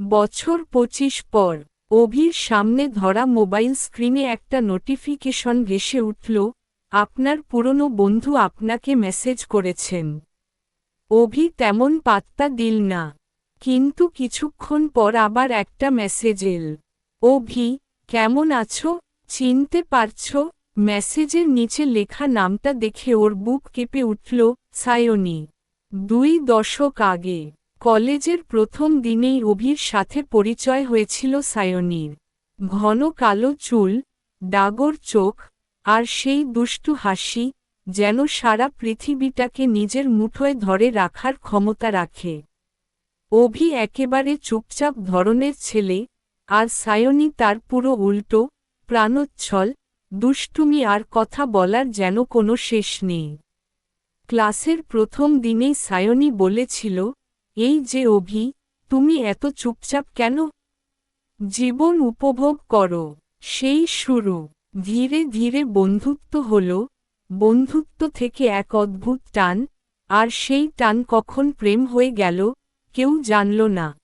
বছর পঁচিশ পর, অভির সামনে ধরা মোবাইল স্ক্রিনে একটা নোটিফিকেশন ভেসে উঠল, আপনার পুরনো বন্ধু আপনাকে মেসেজ করেছেন। অভি তেমন পাত্তা দিল না। কিন্তু কিছুক্ষণ পর আবার একটা মেসেজ এল। অভি, কেমন আছো? চিনতে পারছ? মেসেজের নিচে লেখা নামটা দেখে ওর বুক কেঁপে উঠল সায়নী। দুই দশক আগে। কলেজের প্রথম দিনেই অভির সাথে পরিচয় হয়েছিল সায়নীর। ঘন কালো চুল, ডাগর চোখ, আর সেই দুষ্টু হাসি, যেন সারা পৃথিবীটাকে নিজের মুঠোয় ধরে রাখার ক্ষমতা রাখে। অভি একেবারে চুপচাপ ধরনের ছেলে, আর সায়নী তার পুরো উল্টো, প্রাণোচ্ছল, দুষ্টুমি আর কথা বলার যেন কোনো শেষ নেই। ক্লাসের প্রথম দিনেই সায়নী বলেছিল এই যে অভি, তুমি এত চুপচাপ কেন? জীবন উপভোগ করো। সেই শুরু। ধীরে ধীরে বন্ধুত্ব হল। বন্ধুত্ব থেকে এক অদ্ভুত টান, আর সেই টান কখন প্রেম হয়ে গেল, কেউ জানল না।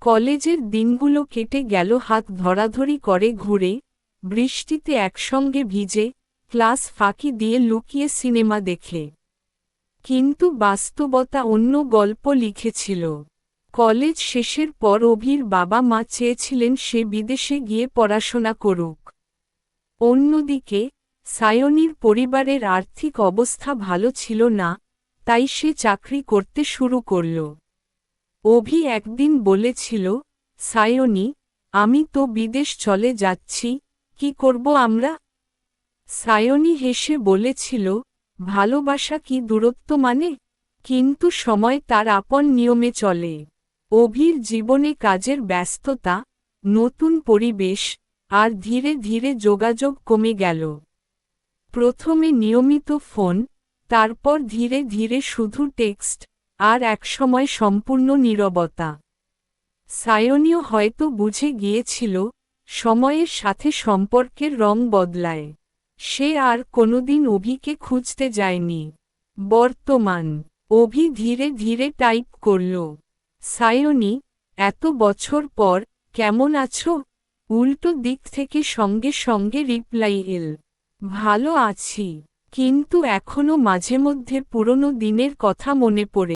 কলেজের দিনগুলো কেটে গেল, হাত ধরাধরি করে ঘুরে, বৃষ্টিতে একসঙ্গে ভিজে, ক্লাস ফাঁকি দিয়ে লুকিয়ে সিনেমা দেখে। কিন্তু বাস্তবতা অন্য গল্প লিখেছিল। কলেজ শেষের পর অভির বাবা মা চেয়েছিলেন সে বিদেশে গিয়ে পড়াশোনা করুক। অন্যদিকে, সায়নীর পরিবারের আর্থিক অবস্থা ভালো ছিল না, তাই সে চাকরি করতে শুরু করল। অভি একদিন বলেছিল, সায়নী, আমি তো বিদেশ চলে যাচ্ছি, কি করব আমরা? সায়নী হেসে বলেছিল ভালোবাসা কি দূরত্ব মানে? কিন্তু সময় তার আপন নিয়মে চলে। অভির জীবনে কাজের ব্যস্ততা, নতুন পরিবেশ, আর ধীরে ধীরে যোগাযোগ কমে গেল। প্রথমে নিয়মিত ফোন, তারপর ধীরে ধীরে শুধু টেক্সট, আর একসময় সম্পূর্ণ নীরবতা। সায়নীয় হয়তো বুঝে গিয়েছিল, সময়ের সাথে সম্পর্কের রং বদলায়। সে আর কোনোদিন অভিকে খুঁজতে যায়নি। বর্তমান, অভি ধীরে ধীরে টাইপ করল, সায়নি, এত বছর পর কেমন আছো? উল্টো দিক থেকে সঙ্গে সঙ্গে রিপ্লাই এল, ভালো আছি, কিন্তু এখনও মাঝে মধ্যে পুরনো দিনের কথা মনে পড়ে।